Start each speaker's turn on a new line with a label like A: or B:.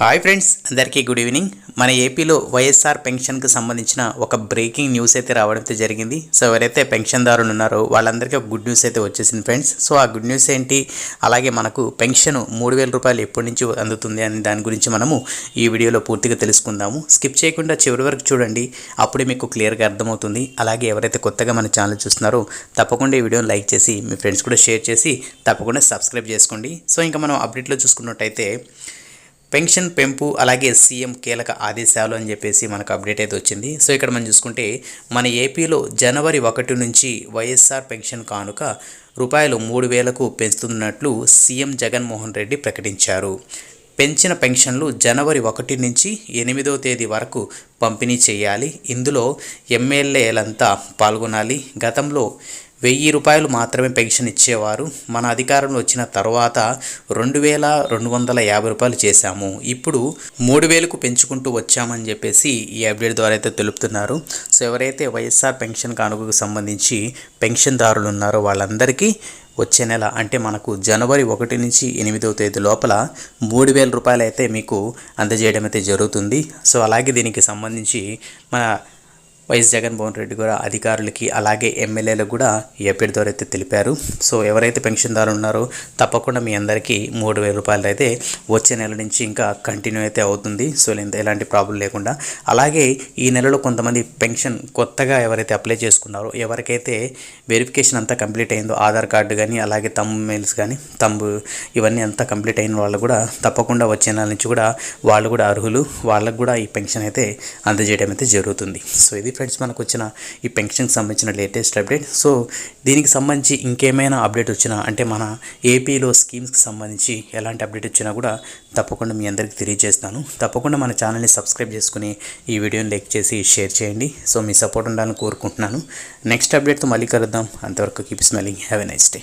A: Hi friends అందరికీ good evening. మన ఏపీలో వైఎస్ఆర్ పెన్షన్కి సంబంధించిన ఒక బ్రేకింగ్ న్యూస్ అయితే రావడం అయితే జరిగింది. సో ఎవరైతే పెన్షన్దారులు ఉన్నారో వాళ్ళందరికీ ఒక గుడ్ న్యూస్ అయితే వచ్చేసింది ఫ్రెండ్స్. సో ఆ గుడ్ న్యూస్ ఏంటి? అలాగే మనకు పెన్షన్ మూడు వేల రూపాయలు ఎప్పటి నుంచి అందుతుంది అని దాని గురించి మనము ఈ వీడియోలో పూర్తిగా తెలుసుకుందాము. స్కిప్ చేయకుండా చివరి వరకు చూడండి. అప్పుడే మీకు క్లియర్గా అర్థమవుతుంది. అలాగే ఎవరైతే కొత్తగా మన ఛానల్ చూస్తున్నారో తప్పకుండా ఈ వీడియోని లైక్ చేసి మీ ఫ్రెండ్స్ కూడా షేర్ చేసి తప్పకుండా సబ్స్క్రైబ్ చేసుకోండి. సో ఇంకా మనం అప్డేట్లో చూసుకున్నట్టయితే పెన్షన్ పెంపు అలాగే సీఎం కీలక ఆదేశాలు అని చెప్పేసి మనకు అప్డేట్ అయితే వచ్చింది. సో ఇక్కడ మనం చూసుకుంటే మన ఏపీలో జనవరి ఒకటి నుంచి వైఎస్ఆర్ పెన్షన్ కానుక రూపాయలు మూడు వేలకు పెంచుతున్నట్లు సీఎం జగన్మోహన్ రెడ్డి ప్రకటించారు. పెంచిన పెన్షన్లు జనవరి ఒకటి నుంచి ఎనిమిదో తేదీ వరకు పంపిణీ చేయాలి. ఇందులో ఎమ్మెల్యేలంతా పాల్గొనాలి. గతంలో వెయ్యి రూపాయలు మాత్రమే పెన్షన్ ఇచ్చేవారు. మన అధికారంలో వచ్చిన తర్వాత రెండు వేల రెండు వందల యాభై రూపాయలు చేశాము. ఇప్పుడు మూడు వేలకు పెంచుకుంటూ వచ్చామని చెప్పేసి ఈ అప్డేట్ ద్వారా అయితే తెలుపుతున్నారు. సో ఎవరైతే వైఎస్ఆర్ పెన్షన్ కానుకకు సంబంధించి పెన్షన్దారులు ఉన్నారో వాళ్ళందరికీ వచ్చే నెల అంటే మనకు జనవరి ఒకటి నుంచి ఎనిమిదవ తేదీ లోపల మూడు వేల రూపాయలు అయితే మీకు అందజేయడం అయితే జరుగుతుంది. సో అలాగే దీనికి సంబంధించి మన వైఎస్ జగన్మోహన్ రెడ్డి కూడా అధికారులకి అలాగే ఎమ్మెల్యేలకు కూడా ఈ ద్వారా అయితే తెలిపారు. సో ఎవరైతే పెన్షన్దారులు ఉన్నారో తప్పకుండా మీ అందరికీ మూడు వేల రూపాయలు అయితే వచ్చే నెల నుంచి ఇంకా కంటిన్యూ అయితే అవుతుంది. సో ఎలాంటి ప్రాబ్లం లేకుండా. అలాగే ఈ నెలలో కొంతమంది పెన్షన్ కొత్తగా ఎవరైతే అప్లై చేసుకున్నారో ఎవరికైతే వెరిఫికేషన్ అంతా కంప్లీట్ అయిందో ఆధార్ కార్డు కానీ అలాగే తమ్ మెయిల్స్ కానీ తమ్ము ఇవన్నీ అంతా కంప్లీట్ అయిన వాళ్ళు కూడా తప్పకుండా వచ్చే నెల నుంచి కూడా వాళ్ళు కూడా అర్హులు. వాళ్ళకు కూడా ఈ పెన్షన్ అయితే అందజేయడం అయితే జరుగుతుంది. సో ఇది ఫ్రెండ్స్ మనకు వచ్చిన ఈ పెన్షన్కి సంబంధించిన లేటెస్ట్ అప్డేట్. సో దీనికి సంబంధించి ఇంకేమైనా అప్డేట్ వచ్చినా అంటే మన ఏపీలో స్కీమ్స్కి సంబంధించి ఎలాంటి అప్డేట్ వచ్చినా కూడా తప్పకుండా మీ అందరికీ తెలియజేస్తాను తప్పకుండా మన ఛానల్ని సబ్స్క్రైబ్ చేసుకుని ఈ వీడియోని లైక్ చేసి షేర్ చేయండి. సో మీ సపోర్ట్ ఉండాలని కోరుకుంటున్నాను. నెక్స్ట్ అప్డేట్తో మళ్ళీ కలుద్దాం. అంతవరకు keep smiling have a nice day